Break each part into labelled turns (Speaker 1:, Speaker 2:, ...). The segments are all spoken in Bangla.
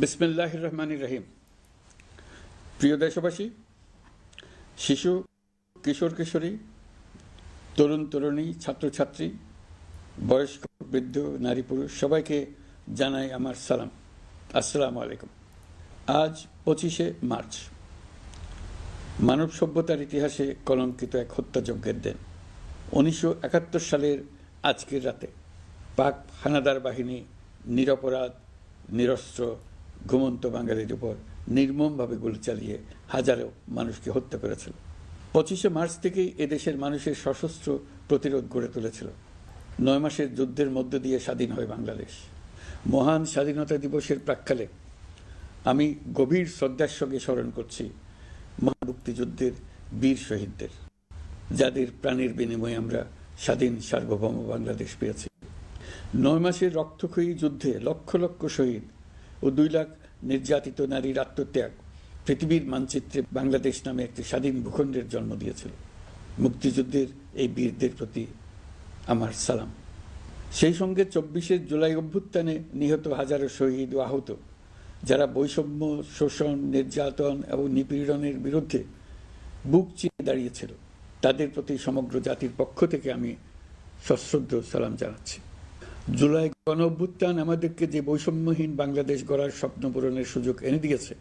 Speaker 1: বিসমিল্লাহ রহমান রহিম। প্রিয় দেশবাসী, শিশু, কিশোর, কিশোরী, তরুণ, তরুণী, ছাত্রছাত্রী, বয়স্ক, বৃদ্ধ, নারী, পুরুষ, সবাইকে জানাই আমার সালাম। আসসালামু আলাইকুম। আজ পঁচিশে মার্চ। মানব সভ্যতার ইতিহাসে কলঙ্কিত এক হত্যাযজ্ঞের দিন। উনিশশো একাত্তর সালের আজকের রাতে পাক হানাদার বাহিনী নিরপরাধ, নিরস্ত্র ঘুমন্ত বাঙালির উপর নির্মমভাবে গুলি চালিয়ে হাজারো মানুষকে হত্যা করেছিল। পঁচিশে মার্চ থেকেই এদেশের মানুষের সশস্ত্র প্রতিরোধ গড়ে তুলেছিল। নয় মাসের যুদ্ধের মধ্য দিয়ে স্বাধীন হয় বাংলাদেশ। মহান স্বাধীনতা দিবসের প্রাক্কালে আমি গভীর শ্রদ্ধার সঙ্গে স্মরণ করছি মুক্তিযুদ্ধের বীর শহীদদের, যাদের প্রাণের বিনিময়ে আমরা স্বাধীন সার্বভৌম বাংলাদেশ পেয়েছি। নয় মাসের রক্তক্ষয়ী যুদ্ধে লক্ষ লক্ষ শহীদ ও দুই লাখ নির্যাতিত নারীর আত্মত্যাগ। পৃথিবীর মানচিত্রে বাংলাদেশ নামে একটি স্বাধীন ভূখণ্ডের জন্ম দিয়েছিল। মুক্তিযুদ্ধের এই বীরদের প্রতি আমার সালাম। সেই সঙ্গে চব্বিশে জুলাই অভ্যুত্থানে নিহত হাজারো শহীদ ও আহত, যারা বৈষম্য, শোষণ, নির্যাতন এবং নিপীড়নের বিরুদ্ধে বুক চিনে দাঁড়িয়েছিল। তাদের প্রতি সমগ্র জাতির পক্ষ থেকে আমি সশ্রদ্ধ সালাম জানাচ্ছি। জুলাই গণ অভ্যুত্থান আমাদেরকে যে বৈষম্যহীন বাংলাদেশ গড়ার স্বপ্ন পূরণের সুযোগ এনে দিয়েছে,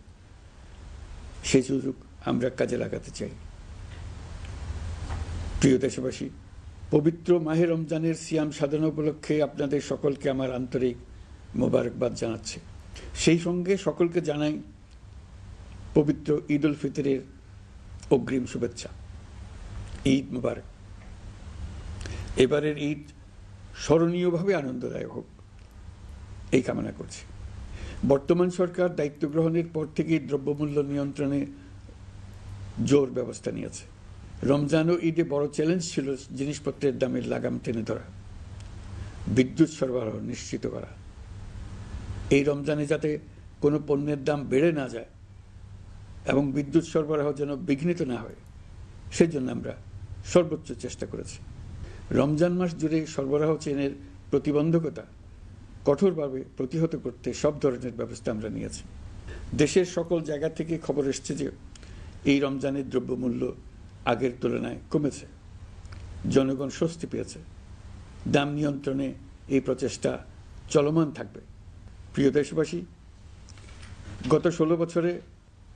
Speaker 1: সেই সুযোগ আমরা কাজে লাগাতে চাই। প্রিয় দেশবাসী, পবিত্র মাহে রমজানের সিয়াম সাধনা উপলক্ষে আপনাদের সকলকে আমার আন্তরিক মোবারকবাদ জানাচ্ছে। সেই সঙ্গে সকলকে জানাই পবিত্র ঈদ উল ফিতরের অগ্রিম শুভেচ্ছা। ঈদ মুবারক। এবারের ঈদ স্মরণীয়ভাবে আনন্দদায়ক হোক। এই কামনা করছি। বর্তমান সরকার দায়িত্ব গ্রহণের পর থেকেই দ্রব্যমূল্য নিয়ন্ত্রণে জোর ব্যবস্থা নিয়েছে। রমজান ও ঈদে বড় চ্যালেঞ্জ ছিল জিনিসপত্রের দামের লাগাম টেনে ধরা, বিদ্যুৎ সরবরাহ নিশ্চিত করা। এই রমজানে যাতে কোনো পণ্যের দাম বেড়ে না যায় এবং বিদ্যুৎ সরবরাহ যেন বিঘ্নিত না হয়, সেজন্য আমরা সর্বোচ্চ চেষ্টা করেছি। রমজান মাস জুড়ে সরবরাহ চেনের প্রতিবন্ধকতা কঠোরভাবে প্রতিহত করতে সব ধরনের ব্যবস্থা আমরা নিয়েছি। দেশের সকল জায়গা থেকে খবর এসছে যে এই রমজানের দ্রব্যমূল্য আগের তুলনায় কমেছে। জনগণ স্বস্তি পেয়েছে। দাম নিয়ন্ত্রণে এই প্রচেষ্টা চলমান থাকবে। প্রিয় দেশবাসী, গত ষোলো বছরে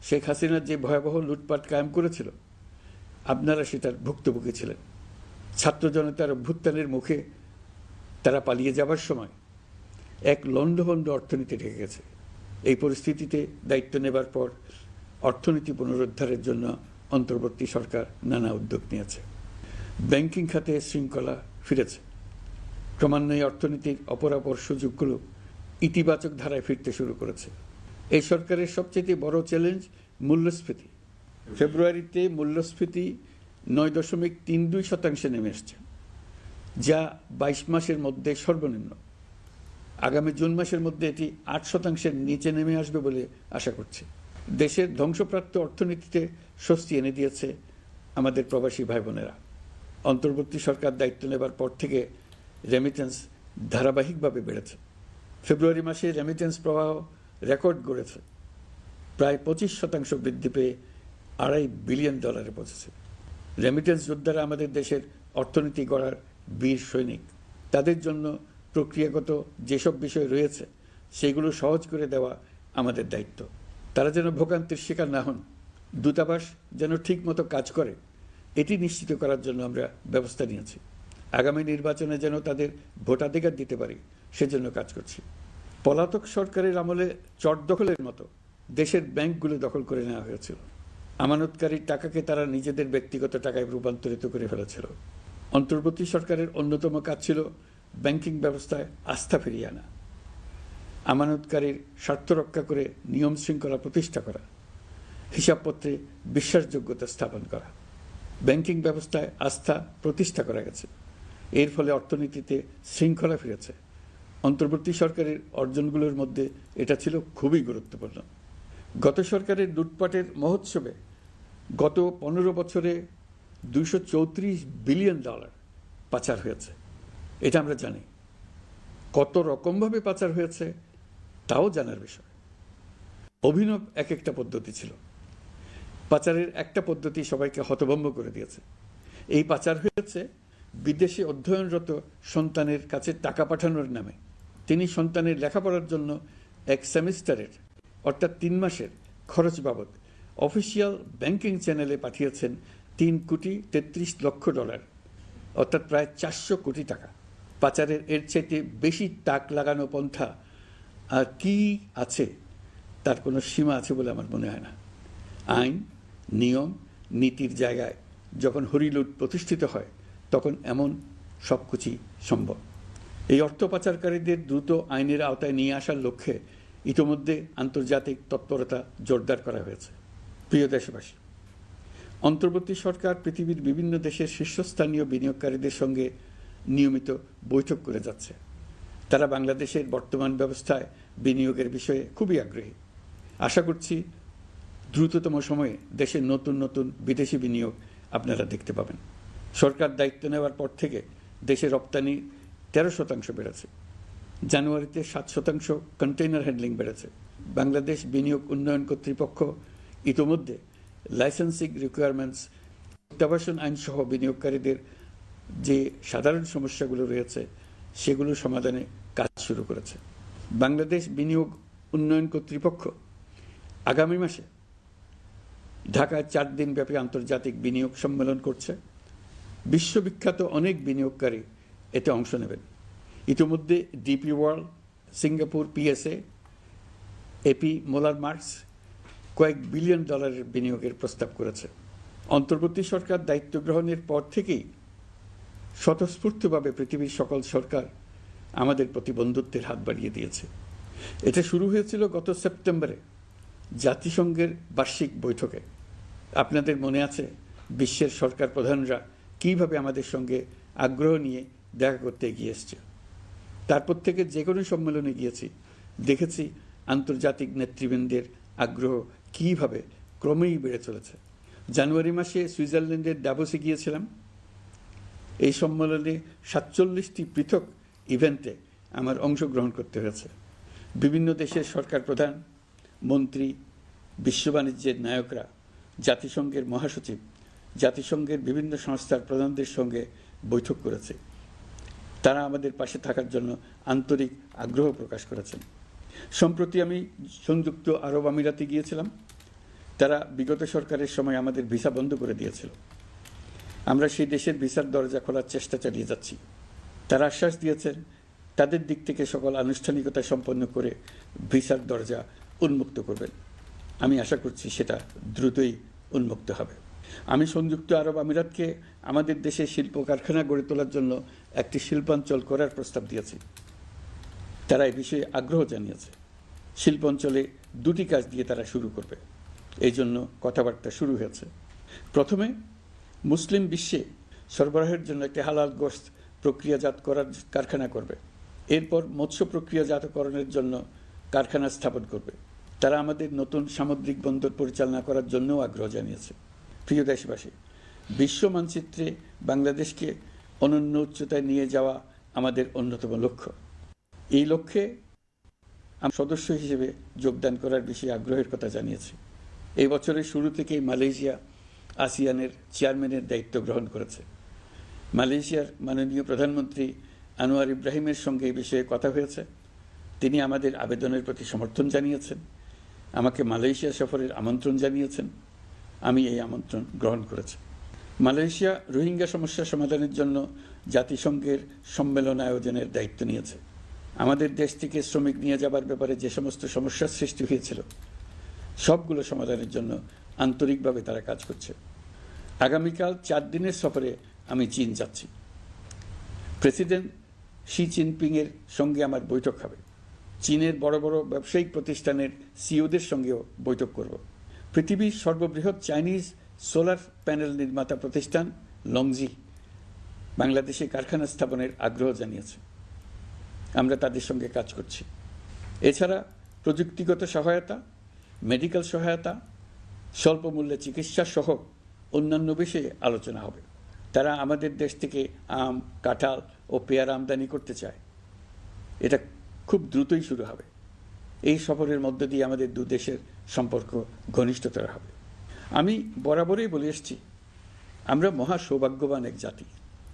Speaker 1: শেখ হাসিনা যে ভয়াবহ লুটপাট কায়েম করেছিল, আপনারা সেটার ভুক্তভোগী ছিলেন। ছাত্র জনতার অভ্যুত্থানের মুখে তারা পালিয়ে যাবার সময় এক লণ্ডভণ্ড অর্থনীতি ঢেকে গেছে। এই পরিস্থিতিতে দায়িত্ব নেবার পর অর্থনীতি পুনরুদ্ধারের জন্য অন্তর্বর্তী সরকার নানা উদ্যোগ নিয়েছে। ব্যাংকিং খাতে শৃঙ্খলা ফিরেছে। ক্রমান্বয়ে অর্থনীতির অপরাপর সুযোগগুলো ইতিবাচক ধারায় ফিরতে শুরু করেছে। এই সরকারের সবচেয়ে বড় চ্যালেঞ্জ মূল্যস্ফীতি। ফেব্রুয়ারিতে মূল্যস্ফীতি নয় দশমিক তিন দুই শতাংশে নেমে এসছে, যা বাইশ মাসের মধ্যে সর্বনিম্ন। আগামী জুন মাসের মধ্যে এটি আট শতাংশের নিচে নেমে আসবে বলে আশা করছি। দেশের ধ্বংসপ্রাপ্ত অর্থনীতিতে স্বস্তি এনে দিয়েছে আমাদের প্রবাসী ভাই বোনেরা অন্তর্বর্তী সরকার দায়িত্ব নেবার পর থেকে রেমিটেন্স ধারাবাহিকভাবে বেড়েছে। ফেব্রুয়ারি মাসে রেমিটেন্স প্রবাহ রেকর্ড গড়েছে। প্রায় পঁচিশ শতাংশ বৃদ্ধি পেয়ে আড়াই বিলিয়ন ডলারে পৌঁছেছে। রেমিটেন্স যোদ্ধারা আমাদের দেশের অর্থনীতি গড়ার বীর সৈনিক। তাদের জন্য প্রক্রিয়াগত যেসব বিষয় রয়েছে, সেগুলো সহজ করে দেওয়া আমাদের দায়িত্ব। তারা যেন ভোগান্তির শিকার না হন, দূতাবাস যেন ঠিক মতো কাজ করে, এটি নিশ্চিত করার জন্য আমরা ব্যবস্থা নিয়েছি। আগামী নির্বাচনে যেন তাদের ভোটাধিকার দিতে পারি, সেজন্য কাজ করছি। পলাতক সরকারের আমলে চট দখলের মতো দেশের ব্যাংকগুলো দখল করে নেওয়া হয়েছিল। আমানতকারীর টাকাকে তারা নিজেদের ব্যক্তিগত টাকায় রূপান্তরিত করে ফেলেছিল। অন্তর্বর্তী সরকারের অন্যতম কাজ ছিল ব্যাংকিং ব্যবস্থায় আস্থা ফিরিয়ে আনা। আমানতকারীর স্বার্থ রক্ষা করে নিয়ম শৃঙ্খলা প্রতিষ্ঠা করা, হিসাবপত্রে বিশ্বাসযোগ্যতা স্থাপন করা, ব্যাংকিং ব্যবস্থায় আস্থা প্রতিষ্ঠা করা গেছে। এর ফলে অর্থনীতিতে শৃঙ্খলা ফিরেছে। অন্তর্বর্তী সরকারের অর্জনগুলোর মধ্যে এটা ছিল খুবই গুরুত্বপূর্ণ। গত সরকারের লুটপাটের মহোৎসবে গত পনেরো বছরে দুইশো চৌত্রিশ বিলিয়ন ডলার পাচার হয়েছে। এটা আমরা জানি। কত রকমভাবে পাচার হয়েছে, তাও জানার বিষয়। অভিনব এক একটা পদ্ধতি ছিল। পাচারের একটা পদ্ধতি সবাইকে হতভম্ব করে দিয়েছে। এই পাচার হয়েছে বিদেশে অধ্যয়নরত সন্তানের কাছে টাকা পাঠানোর নামে। তিনি সন্তানের লেখাপড়ার জন্য এক সেমিস্টারের, অর্থাৎ তিন মাসের, খরচ বাবদ অফিসিয়াল ব্যাংকিং চ্যানেলে পাঠিয়েছেন তিন কোটি তেত্রিশ লক্ষ ডলার, অর্থাৎ প্রায় চারশো কোটি টাকা। পাচারের এর চাইতে বেশি তাক লাগানো পন্থা আর কি আছে? তার কোনো সীমা আছে বলে আমার মনে হয় না। আইন, নিয়ম, নীতির জায়গায় যখন হরিলুট প্রতিষ্ঠিত হয়, তখন এমন সব কিছুই সম্ভব। এই অর্থ পাচারকারীদের দ্রুত আইনের আওতায় নিয়ে আসার লক্ষ্যে ইতোমধ্যে আন্তর্জাতিক তৎপরতা জোরদার করা হয়েছে। প্রিয় দেশবাসী, অন্তর্বর্তী সরকার পৃথিবীর বিভিন্ন দেশের শীর্ষস্থানীয় বিনিয়োগকারীদের সঙ্গে নিয়মিত বৈঠক করে যাচ্ছে। তারা বাংলাদেশের বর্তমান ব্যবস্থায় বিনিয়োগের বিষয়ে খুবই আগ্রহী। আশা করছি দ্রুততম সময়ে দেশের নতুন নতুন বিদেশি বিনিয়োগ আপনারা দেখতে পাবেন। সরকার দায়িত্ব নেওয়ার পর থেকে দেশে রপ্তানি তেরো শতাংশ বেড়েছে। জানুয়ারিতে সাত শতাংশ কন্টেইনার হ্যান্ডলিং বেড়েছে। বাংলাদেশ বিনিয়োগ উন্নয়ন কর্তৃপক্ষ ইতোমধ্যে লাইসেন্সিং রিকোয়ারমেন্টস প্রত্যাবাসন আইনসহ বিনিয়োগকারীদের যে সাধারণ সমস্যাগুলো রয়েছে, সেগুলো সমাধানে কাজ শুরু করেছে। বাংলাদেশ বিনিয়োগ উন্নয়ন কর্তৃপক্ষ আগামী মাসে ঢাকায় চার দিনব্যাপী আন্তর্জাতিক বিনিয়োগ সম্মেলন করছে। বিশ্ববিখ্যাত অনেক বিনিয়োগকারী এতে অংশ নেবেন। ইতিমধ্যে DP World, Singapore, PSA AP Moller Maersk কয়েক বিলিয়ন ডলারের বিনিয়োগের প্রস্তাব করেছে। অন্তর্বর্তী সরকার দায়িত্ব গ্রহণের পর থেকেই স্বতঃস্ফূর্তভাবে পৃথিবীর সকল সরকার আমাদের প্রতি বন্ধুত্বের হাত বাড়িয়ে দিয়েছে। এটা শুরু হয়েছিল গত সেপ্টেম্বরে জাতিসংঘের বার্ষিক বৈঠকে। আপনাদের মনে আছে বিশ্বের সরকার প্রধানরা কীভাবে আমাদের সঙ্গে আগ্রহ নিয়ে দেখা করতে এগিয়ে এসছে? তারপর থেকে যে কোনো সম্মেলনে গিয়েছি, দেখেছি আন্তর্জাতিক নেতৃবৃন্দের আগ্রহ কীভাবে ক্রমেই বেড়ে চলেছে? জানুয়ারি মাসে সুইজারল্যান্ডের ডাবসে গিয়েছিলাম। এই সম্মেলনে সাতচল্লিশটি পৃথক ইভেন্টে আমার অংশগ্রহণ করতে হয়েছে। বিভিন্ন দেশের সরকার প্রধান, মন্ত্রী, বিশ্ব বাণিজ্যের নায়করা, জাতিসংঘের মহাসচিব, জাতিসংঘের বিভিন্ন সংস্থার প্রধানদের সঙ্গে বৈঠক করেছে। তারা আমাদের পাশে থাকার জন্য আন্তরিক আগ্রহ প্রকাশ করেছেন। সম্প্রতি আমি সংযুক্ত আরব আমিরাতে গিয়েছিলাম। তারা বিগত সরকারের সময় আমাদের ভিসা বন্ধ করে দিয়েছিল। আমরা সেই দেশের ভিসার দরজা খোলার চেষ্টা চালিয়ে যাচ্ছি। তারা আশ্বাস দিয়েছেন, তাদের দিক থেকে সকল আনুষ্ঠানিকতা সম্পন্ন করে ভিসার দরজা উন্মুক্ত করবেন। আমি আশা করছি সেটা দ্রুতই উন্মুক্ত হবে। আমি সংযুক্ত আরব আমিরাতকে আমাদের দেশে শিল্প কারখানা গড়ে তোলার জন্য একটি শিল্পাঞ্চল করার প্রস্তাব দিয়েছি। তারা এই বিষয়ে আগ্রহ জানিয়েছে। শিল্প অঞ্চলে দুটি কাজ দিয়ে তারা শুরু করবে। এই জন্য কথাবার্তা শুরু হয়েছে। প্রথমে, মুসলিম বিশ্বে সরবরাহের জন্য একটি হালাল গোস্ত প্রক্রিয়াজাত করার কারখানা করবে। এরপর মৎস্য প্রক্রিয়াজাতকরণের জন্য কারখানা স্থাপন করবে। তারা আমাদের নতুন সামুদ্রিক বন্দর পরিচালনা করার জন্যও আগ্রহ জানিয়েছে। প্রিয় দেশবাসী, বিশ্ব মানচিত্রে বাংলাদেশকে অনন্য উচ্চতায় নিয়ে যাওয়া আমাদের অন্যতম লক্ষ্য। এই লক্ষ্যে আমি সদস্য হিসেবে যোগদান করার বিষয়ে আগ্রহের কথা জানিয়েছি। এই বছরের শুরু থেকেই মালয়েশিয়া আসিয়ানের চেয়ারম্যানের দায়িত্ব গ্রহণ করেছে। মালয়েশিয়ার মাননীয় প্রধানমন্ত্রী আনোয়ার ইব্রাহিমের সঙ্গে এই বিষয়ে কথা হয়েছে। তিনি আমাদের আবেদনের প্রতি সমর্থন জানিয়েছেন। আমাকে মালয়েশিয়া সফরের আমন্ত্রণ জানিয়েছেন। আমি এই আমন্ত্রণ গ্রহণ করেছি। মালয়েশিয়া রোহিঙ্গা সমস্যা সমাধানের জন্য জাতিসংঘের সম্মেলন আয়োজনের দায়িত্ব নিয়েছে। আমাদের দেশ থেকে শ্রমিক নিয়ে যাবার ব্যাপারে যে সমস্ত সমস্যার সৃষ্টি হয়েছিল, সবগুলো সমাধানের জন্য আন্তরিকভাবে তারা কাজ করছে। আগামীকাল চার দিনের সফরে আমি চীন যাচ্ছি। প্রেসিডেন্ট শি জিনপিংয়ের সঙ্গে আমার বৈঠক হবে। চীনের বড় বড় ব্যবসায়িক প্রতিষ্ঠানের সিওদের সঙ্গেও বৈঠক করব। পৃথিবীর সর্ববৃহৎ চাইনিজ সোলার প্যানেল নির্মাতা প্রতিষ্ঠান লংজি বাংলাদেশে কারখানা স্থাপনের আগ্রহ জানিয়েছে। আমরা তাদের সঙ্গে কাজ করছি। এছাড়া প্রযুক্তিগত সহায়তা মেডিকেল সহায়তা, স্বল্প মূল্যে চিকিৎসা সহ অন্যান্য বিষয়ে আলোচনা হবে। তারা আমাদের দেশ থেকে আম, কাঁঠাল ও পেয়ারা আমদানি করতে চায়। এটা খুব দ্রুতই শুরু হবে। এই সফরের মধ্য দিয়ে আমাদের দু দেশের সম্পর্ক ঘনিষ্ঠতর হবে। আমি বরাবরই বলে এসেছি, আমরা মহা সৌভাগ্যবান এক জাতি।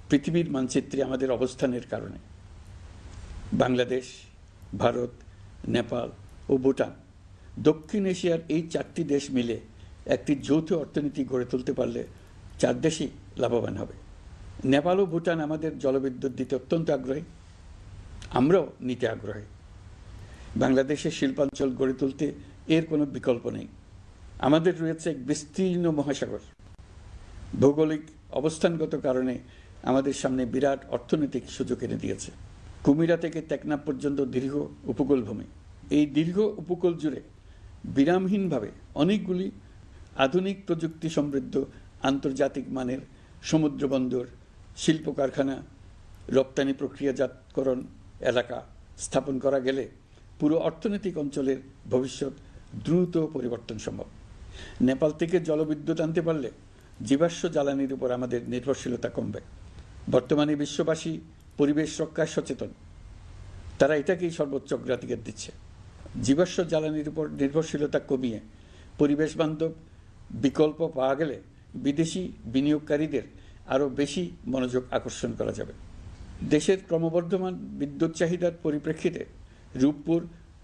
Speaker 1: পৃথিবীর মানচিত্রে আমাদের অবস্থানের কারণে। বাংলাদেশ, ভারত, নেপাল ও ভুটান দক্ষিণ এশিয়ার এই চারটি দেশ মিলে একটি যৌথ অর্থনীতি গড়ে তুলতে পারলে চার দেশই লাভবান হবে। নেপাল ও ভুটান আমাদের জলবিদ্যুৎ দিতে অত্যন্ত আগ্রহী। আমরাও নিতে আগ্রহী। বাংলাদেশের শিল্পাঞ্চল গড়ে তুলতে এর কোনো বিকল্প নেই। আমাদের রয়েছে এক বিস্তীর্ণ মহাসাগর। ভৌগোলিক অবস্থানগত কারণে আমাদের সামনে বিরাট অর্থনৈতিক সুযোগ এনে দিয়েছে। কুমিরা থেকে টেকনাফ পর্যন্ত দীর্ঘ উপকূল ভূমি এই দীর্ঘ উপকূল জুড়ে বিরামহীনভাবে অনেকগুলি আধুনিক প্রযুক্তি সমৃদ্ধ আন্তর্জাতিক মানের সমুদ্র বন্দর শিল্প কারখানা রপ্তানি প্রক্রিয়াজাতকরণ এলাকা স্থাপন করা গেলে পুরো অর্থনৈতিক অঞ্চলের ভবিষ্যৎ দ্রুত পরিবর্তন সম্ভব। নেপাল থেকে জলবিদ্যুৎ আনতে পারলে জীবাশ্ম জ্বালানির উপর আমাদের নির্ভরশীলতা কমবে। বর্তমানে বিশ্ববাসী পরিবেশ রক্ষায় সচেতন। তারা এটাকেই সর্বোচ্চ অগ্রাধিকার দিচ্ছে। জীবাশ্ম জ্বালানির উপর নির্ভরশীলতা কমিয়ে পরিবেশ বান্ধব বিকল্প পাওয়া গেলে বিদেশি বিনিয়োগকারীদের আরও বেশি মনোযোগ আকর্ষণ করা যাবে। দেশের ক্রমবর্ধমান বিদ্যুৎ চাহিদার পরিপ্রেক্ষিতে রূপপুর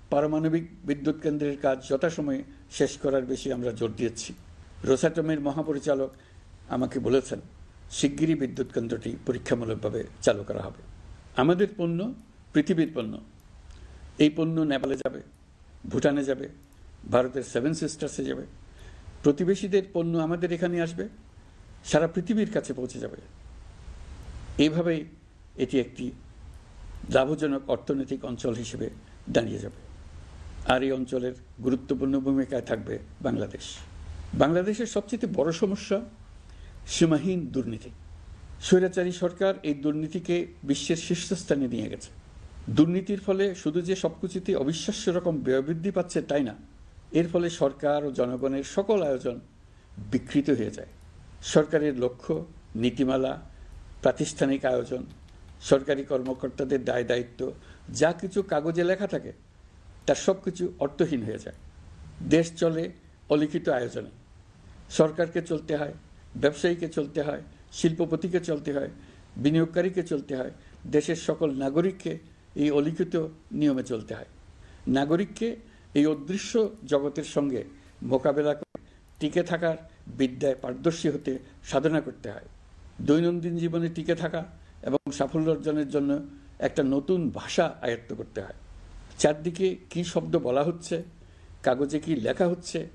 Speaker 1: পারমাণবিক বিদ্যুৎ কেন্দ্রের কাজ যথাসময়ে শেষ করার বেশি আমরা জোর দিয়েছি। রোসাটমের মহাপরিচালক আমাকে বলেছেন শিগগিরই বিদ্যুৎ কেন্দ্রটি পরীক্ষামূলকভাবে চালু করা হবে। আমাদের পণ্য, পৃথিবীর পণ্য। এই পণ্য নেপালে যাবে, ভুটানে যাবে, ভারতের সেভেন সিস্টার্সে যাবে। প্রতিবেশীদের পণ্য আমাদের এখানে আসবে, সারা পৃথিবীর কাছে পৌঁছে যাবে। এইভাবেই এটি একটি লাভজনক অর্থনৈতিক অঞ্চল হিসেবে দাঁড়িয়ে যাবে। আর এই অঞ্চলের গুরুত্বপূর্ণ ভূমিকায় থাকবে বাংলাদেশ। বাংলাদেশের সবচেয়ে বড় সমস্যা সীমাহীন দুর্নীতি। স্বৈরাচারী সরকার এই দুর্নীতিকে বিশ্বের শীর্ষস্থানে নিয়ে গেছে। দুর্নীতির ফলে শুধু যে সবকিছুতে অবিশ্বাস্য রকম ব্যয় বৃদ্ধি পাচ্ছে তাই না, এর ফলে সরকার ও জনগণের সকল আয়োজন বিকৃত হয়ে যায়। সরকারের লক্ষ্য, নীতিমালা, প্রাতিষ্ঠানিক আয়োজন, সরকারি কর্মকর্তাদের দায় দায়িত্ব, যা কিছু কাগজে লেখা থাকে, তার সব কিছু অর্থহীন হয়ে যায়। দেশ চলে অলিখিত আয়োজনে। সরকারকে চলতে হয় ব্যবসায়ীকে চলতে হয়, শিল্পপতিকে চলতে হয়, বিনিয়োগকারীকে চলতে হয়, দেশের সকল নাগরিককে এই অলিখিত নিয়মে চলতে হয়। নাগরিককে এই অদৃশ্য জগতের সঙ্গে মোকাবেলা করে টিকে থাকার বিদ্যায় পারদর্শী হতে সাধনা করতে হয়। দৈনন্দিন জীবনে টিকে থাকা এবং সাফল্য অর্জনের জন্য একটা নতুন ভাষা আয়ত্ত করতে হয়। চারদিকে কি শব্দ বলা হচ্ছে, কাগজে কি লেখা হচ্ছে,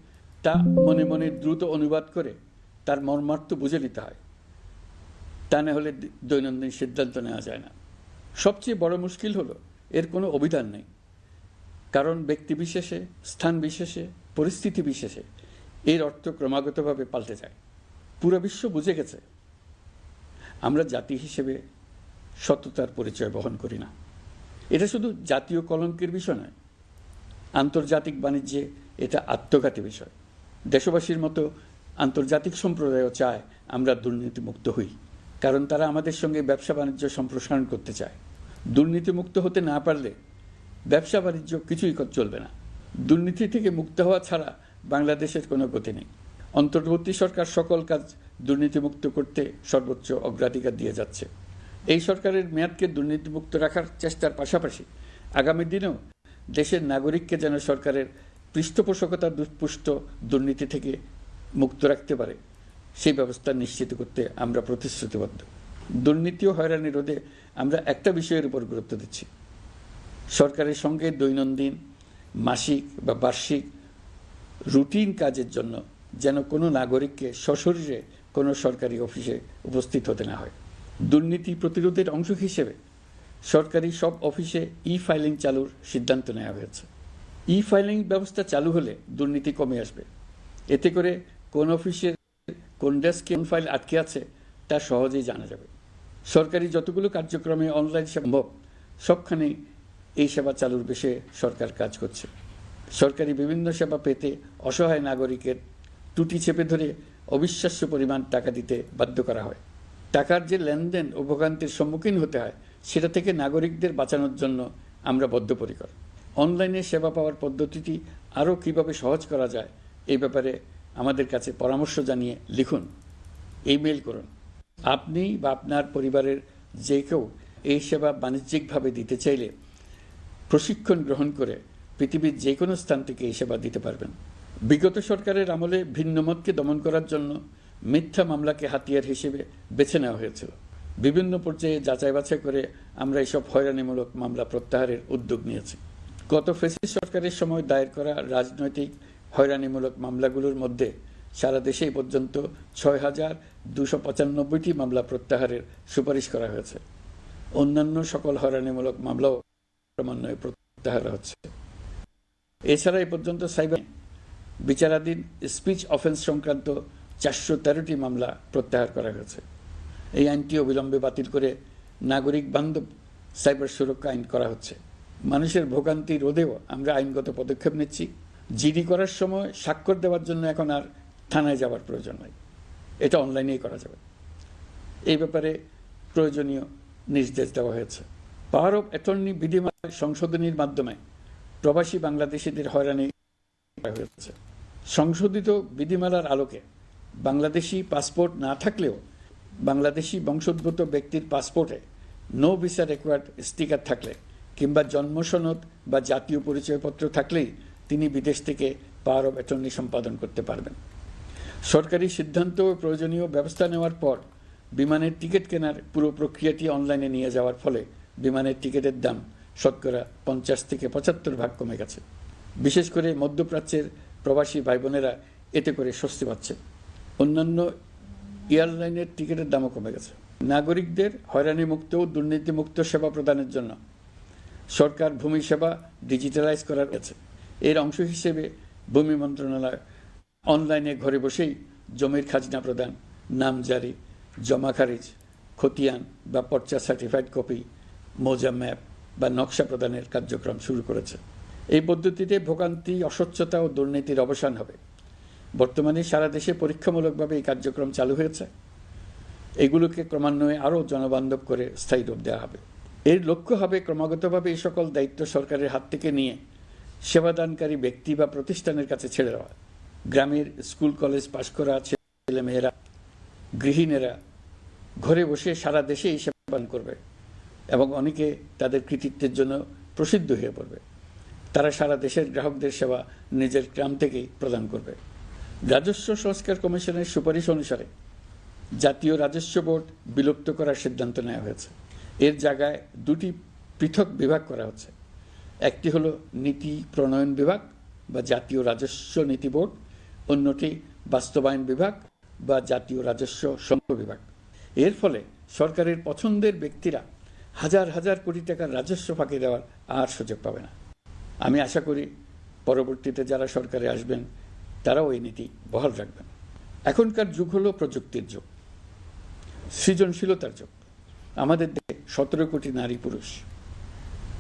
Speaker 1: তা মনে মনে দ্রুত অনুবাদ করে তার মর্মার্থ বুঝে নিতে হয়। তা না হলে দৈনন্দিন সিদ্ধান্ত নেওয়া যায় না। সবচেয়ে বড় মুশকিল হলো, এর কোনো অভিধান নেই। কারণ ব্যক্তি বিশেষে, স্থান বিশেষে, পরিস্থিতি বিশেষে এর অর্থ ক্রমাগতভাবে পাল্টে যায়। পুরো বিশ্ব বুঝে গেছে। আমরা জাতি হিসেবে সততার পরিচয় বহন করি না। এটা শুধু জাতীয় কলঙ্কের বিষয় নয়, আন্তর্জাতিক বাণিজ্যে এটা আত্মঘাতী বিষয়। দেশবাসীর মতো আন্তর্জাতিক সম্প্রদায়ও চায় আমরা দুর্নীতিমুক্ত হই, কারণ তারা আমাদের সঙ্গে ব্যবসা বাণিজ্য সম্প্রসারণ করতে চায়। দুর্নীতিমুক্ত হতে না পারলে ব্যবসা বাণিজ্য কিছুই চলবে না। দুর্নীতি থেকে মুক্ত হওয়া ছাড়া বাংলাদেশের কোনো গতি নেই। অন্তর্বর্তী সরকার সকল কাজ দুর্নীতিমুক্ত করতে সর্বোচ্চ অগ্রাধিকার দিয়ে যাচ্ছে। এই সরকারের মেয়াদকে দুর্নীতিমুক্ত রাখার চেষ্টার পাশাপাশি আগামী দিনেও দেশের নাগরিককে যেন সরকারের পৃষ্ঠপোষকতা দুষ্পুষ্ট দুর্নীতি থেকে মুক্ত রাখতে পারে, সেই ব্যবস্থা নিশ্চিত করতে আমরা প্রতিশ্রুতিবদ্ধ। দুর্নীতি ও হয়রানি রোধে আমরা একটা বিষয়ের উপর গুরুত্ব দিচ্ছি। সরকারের সঙ্গে দৈনন্দিন, মাসিক বা বার্ষিক রুটিন কাজের জন্য যেন কোনো নাগরিককে সশরীরে কোনো সরকারি অফিসে উপস্থিত হতে না হয়। দুর্নীতি প্রতিরোধের অংশ হিসেবে সরকারি সব অফিসে ই ফাইলিং চালুর সিদ্ধান্ত নেওয়া হয়েছে। ই ফাইলিং ব্যবস্থা চালু হলে দুর্নীতি কমে আসবে। এতে করে কোন অফিসের কোন ডেস্কে কোন ফাইল আটকে আছে, তা সহজেই জানা যাবে। সরকারি যতগুলো কার্যক্রমে অনলাইন সম্ভব, সবখানেই এই সেবা চালুর বেশে সরকার কাজ করছে। সরকারি বিভিন্ন সেবা পেতে অসহায় নাগরিকের টুটি চেপে ধরে অবিশ্বাস্য পরিমাণ টাকা দিতে বাধ্য করা হয়। টাকার যে লেনদেন ও ভোগান্তির সম্মুখীন হতে হয়, সেটা থেকে নাগরিকদের বাঁচানোর জন্য আমরা বদ্ধপরিকর। অনলাইনে সেবা পাওয়ার পদ্ধতিটি আরও কীভাবে সহজ করা যায় এই ব্যাপারে আমাদের কাছে পরামর্শ জানিয়ে লিখুন ইমেল করুন। আপনি বা আপনার পরিবারের যে কেউ এই সেবা বাণিজ্যিকভাবে দিতে চাইলে প্রশিক্ষণ গ্রহণ করে পৃথিবীর যে কোনো স্থান থেকে এই সেবা দিতে পারবেন। বিগত সরকারের আমলে ভিন্নমতকে দমন করার জন্য মিথ্যা মামলাকে হাতিয়ার হিসেবে বেছে নেওয়া হয়েছিল। বিভিন্ন পর্যায়ে যাচাই বাছাই করে আমরা এসব হয়রানিমূলক মামলা প্রত্যাহারের উদ্যোগ নিয়েছি। গত ফেসিস সরকারের সময় দায়ের করা রাজনৈতিক হয়রানিমূলক মামলাগুলোর মধ্যে সারা দেশে পর্যন্ত ছয় হাজার দুশো পঁচানব্বইটি মামলা প্রত্যাহারের সুপারিশ করা হয়েছে। অন্যান্য সকল হয়রানিমূলক মামলাও ক্রমান্বয়ে প্রত্যাহার হচ্ছে। এছাড়া এ পর্যন্ত সাইবার বিচারাধীন স্পিচ অফেন্স সংক্রান্ত চারশো তেরোটি মামলা প্রত্যাহার করা হয়েছে। এই আইনটি অবিলম্বে বাতিল করে নাগরিক বান্ধব সাইবার সুরক্ষা আইন করা হচ্ছে। মানুষের ভোগান্তি রোধেও আমরা আইনগত পদক্ষেপ নিচ্ছি। জিডি করার সময় স্বাক্ষর দেওয়ার জন্য এখন আর থানায় যাওয়ার প্রয়োজন নাই। এটা অনলাইনেই করা যাবে। এই ব্যাপারে প্রয়োজনীয় নির্দেশ দেওয়া হয়েছে। পাওয়ার অফ অ্যাটর্নি বিধিমালা সংশোধনীর মাধ্যমে প্রবাসী বাংলাদেশিদের হয়রানি হয়েছে। সংশোধিত বিধিমালার আলোকে বাংলাদেশি পাসপোর্ট না থাকলেও বাংলাদেশি বংশোদ্ভূত ব্যক্তির পাসপোর্টে নো ভিসা রেকোয়ার্ড স্টিকার থাকলে কিংবা জন্ম সনদ বা জাতীয় পরিচয়পত্র থাকলেই তিনি বিদেশ থেকে পাওয়ার অফ অ্যাটর্নি সম্পাদন করতে পারবেন। সরকারি সিদ্ধান্ত ও প্রয়োজনীয় ব্যবস্থা নেওয়ার পর বিমানের টিকিট কেনার পুরো প্রক্রিয়াটি অনলাইনে নিয়ে যাওয়ার ফলে বিমানের টিকিটের দাম শতকরা পঞ্চাশ থেকে পঁচাত্তর ভাগ কমে গেছে। বিশেষ করে মধ্যপ্রাচ্যের প্রবাসী ভাই বোনেরা এতে করে স্বস্তি পাচ্ছে। অন্যান্য এয়ারলাইনের টিকিটের দামও কমে গেছে। নাগরিকদের হয়রানিমুক্ত ও দুর্নীতিমুক্ত সেবা প্রদানের জন্য সরকার ভূমি সেবা ডিজিটালাইজ করার আছে এর অংশ হিসেবে ভূমি মন্ত্রণালয় অনলাইনে ঘরে বসেই জমির খাজনা প্রদান, নাম জারি, জমা খারিজ, খতিয়ান বা পর্চা সার্টিফাইড কপি মোজা ম্যাপ বা নকশা প্রদানের কার্যক্রম শুরু করেছে। এই পদ্ধতিতে ভোগান্তি, অস্বচ্ছতা ও দুর্নীতির অবসান হবে। বর্তমানে সারা দেশে পরীক্ষামূলকভাবে এই কার্যক্রম চালু হয়েছে। এগুলোকে ক্রমান্বয়ে আরও জনবান্ধব করে স্থায়ী রূপ দেওয়া হবে। এর লক্ষ্য হবে ক্রমাগতভাবে এই সকল দায়িত্ব সরকারের হাত থেকে নিয়ে সেবাদানকারী ব্যক্তি বা প্রতিষ্ঠানের কাছে ছেড়ে দেওয়া। গ্রামের স্কুল, কলেজ পাশ করা ছেলেমেয়েরা গৃহিণীরা ঘরে বসে সারা দেশে এই সেবা পালন করবে এবং অনেকে তাদের কৃতিত্বের জন্য প্রসিদ্ধ হয়ে পড়বে। তারা সারা দেশের গ্রাহকদের সেবা নিজের গ্রাম থেকেই প্রদান করবে। রাজস্ব সংস্কার কমিশনের সুপারিশ অনুসারে জাতীয় রাজস্ব বোর্ড বিলুপ্ত করার সিদ্ধান্ত নেওয়া হয়েছে। এর জায়গায় দুটি পৃথক বিভাগ করা হচ্ছে। একটি হলো নীতি প্রণয়ন বিভাগ বা জাতীয় রাজস্ব নীতি বোর্ড, অন্যটি বাস্তবায়ন বিভাগ বা জাতীয় রাজস্ব সংঘ বিভাগ। এর ফলে সরকারের পছন্দের ব্যক্তিরা হাজার হাজার কোটি টাকার রাজস্ব ফাঁকি দেওয়ার আর সুযোগ পাবে না। আমি আশা করি পরবর্তীতে যারা সরকারে আসবেন, তারাও এই নীতি বহাল রাখবেন। এখনকার যুগ হলো প্রযুক্তির যুগ, সৃজনশীলতার যুগ। আমাদের দেশে সতেরো কোটি নারী পুরুষ।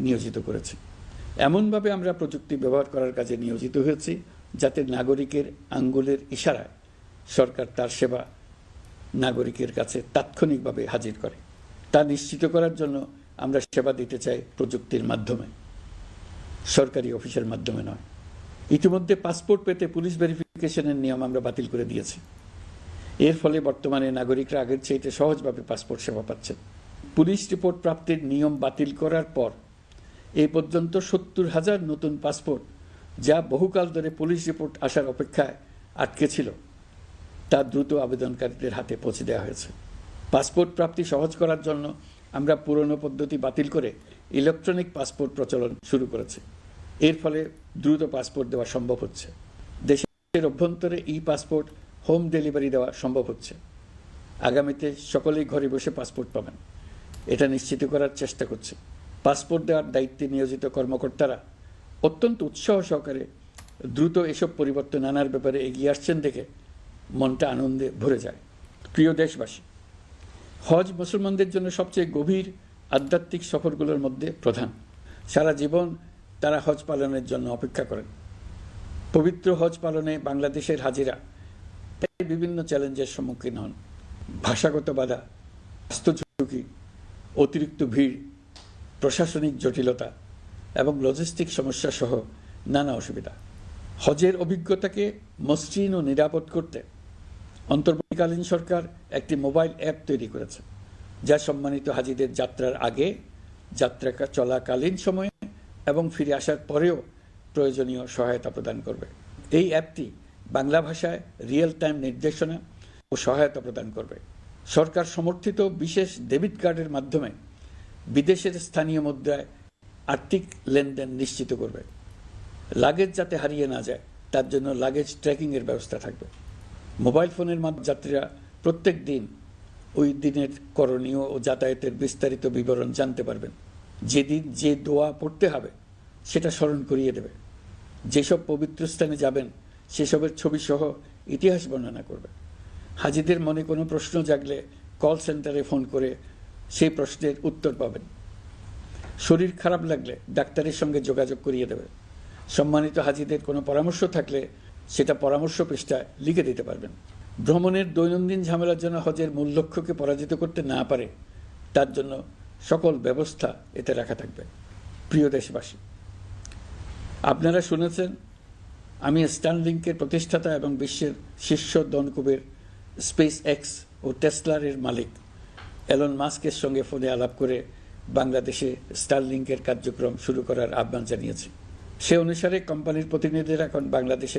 Speaker 1: নিয়োজিত করেছে। এমনভাবে আমরা প্রযুক্তি ব্যবহার করার কাজে নিয়োজিত হয়েছি যাতে নাগরিকের আঙ্গুলের ইশারায় সরকার তার সেবা নাগরিকের কাছে তাৎক্ষণিকভাবে হাজির করে। তা নিশ্চিত করার জন্য আমরা সেবা দিতে চাই প্রযুক্তির মাধ্যমে। সরকারি অফিসের মাধ্যমে নয়। ইতিমধ্যে পাসপোর্ট পেতে পুলিশ ভেরিফিকেশনের নিয়ম আমরা বাতিল করে দিয়েছি। এর ফলে বর্তমানে নাগরিকরা আগের চাইতে সহজভাবে পাসপোর্ট সেবা পাচ্ছেন। পুলিশ রিপোর্ট প্রাপ্তির নিয়ম বাতিল করার পর এই পর্যন্ত সত্তর হাজার নতুন পাসপোর্ট, যা বহুকাল ধরে পুলিশ রিপোর্ট আসার অপেক্ষায় আটকে ছিল। তা দ্রুত আবেদনকারীদের হাতে পৌঁছে দেওয়া হয়েছে। পাসপোর্ট প্রাপ্তি সহজ করার জন্য আমরা পুরনো পদ্ধতি বাতিল করে ইলেকট্রনিক পাসপোর্ট প্রচলন শুরু করেছি। এর ফলে দ্রুত পাসপোর্ট দেওয়া সম্ভব হচ্ছে। দেশের অভ্যন্তরে ই পাসপোর্ট হোম ডেলিভারি দেওয়া সম্ভব হচ্ছে। আগামীতে সকলেই ঘরে বসে পাসপোর্ট পাবেন। এটা নিশ্চিত করার চেষ্টা করছে। পাসপোর্ট দেওয়ার দায়িত্বে নিয়োজিত কর্মকর্তারা অত্যন্ত উৎসাহ সহকারে দ্রুত এসব পরিবর্তন আনার ব্যাপারে এগিয়ে আসছেন দেখে মনটা আনন্দে ভরে যায়। প্রিয় দেশবাসী, হজ মুসলমানদের জন্য সবচেয়ে গভীর আধ্যাত্মিক সফরগুলোর মধ্যে প্রধান। সারা জীবন তারা হজ পালনের জন্য অপেক্ষা করেন। পবিত্র হজ পালনে বাংলাদেশের হাজিরা বিভিন্ন চ্যালেঞ্জের সম্মুখীন হন। ভাষাগত বাধা, স্বাস্থ্য ঝুঁকি, অতিরিক্ত ভিড় প্রশাসনিক জটিলতা এবং লজিস্টিক সমস্যা সহ নানা অসুবিধা। হজের অভিজ্ঞতাকে মসৃণ ও নিরাপদ করতে অন্তর্বর্তীকালীন সরকার একটি মোবাইল অ্যাপ তৈরি করেছে, যা সম্মানিত হাজিদের যাত্রার আগে যাত্রা চলাকালীন সময়ে এবং ফিরে আসার পরেও প্রয়োজনীয় সহায়তা প্রদান করবে। এই অ্যাপটি বাংলা ভাষায় রিয়েল টাইম নির্দেশনা ও সহায়তা প্রদান করবে। সরকার সমর্থিত বিশেষ ডেবিট কার্ডের মাধ্যমে বিদেশের স্থানীয় মুদ্রায় আর্থিক লেনদেন নিশ্চিত করবে। লাগেজ যাতে হারিয়ে না যায়, তার জন্য লাগেজ ট্র্যাকিংয়ের ব্যবস্থা থাকবে। মোবাইল ফোনের মাধ্যমে যাত্রীরা প্রত্যেক দিন ওই দিনের করণীয় ও যাতায়াতের বিস্তারিত বিবরণ জানতে পারবেন। যেদিন যে দোয়া পড়তে হবে, সেটা স্মরণ করিয়ে দেবে। যেসব পবিত্র স্থানে যাবেন, সেসবের ছবি সহ ইতিহাস বর্ণনা করবে। হাজিদের মনে কোনো প্রশ্ন জাগলে কল সেন্টারে ফোন করে সেই প্রশ্নের উত্তর পাবেন। শরীর খারাপ লাগলে ডাক্তারের সঙ্গে যোগাযোগ করিয়ে দেবে সম্মানিত হাজিদের কোনো পরামর্শ থাকলে সেটা পরামর্শ পৃষ্ঠায় লিখে দিতে পারবেন। ভ্রমণের দৈনন্দিন ঝামেলার জন্য হজের মূল লক্ষ্যকে পরাজিত করতে না পারে, তার জন্য সকল ব্যবস্থা এতে রাখা থাকবে। প্রিয় দেশবাসী, আপনারা শুনেছেন, আমি স্টানলিংকের প্রতিষ্ঠাতা এবং বিশ্বের শীর্ষ দনকুবের স্পেস এক্স ও টেসলারের মালিক। এলন মাস্কের সঙ্গে ফোনে আলাপ করে বাংলাদেশে স্টারলিংকের কার্যক্রম শুরু করার আহ্বান জানিয়েছে। সে অনুসারে কোম্পানির প্রতিনিধিরা এখন বাংলাদেশে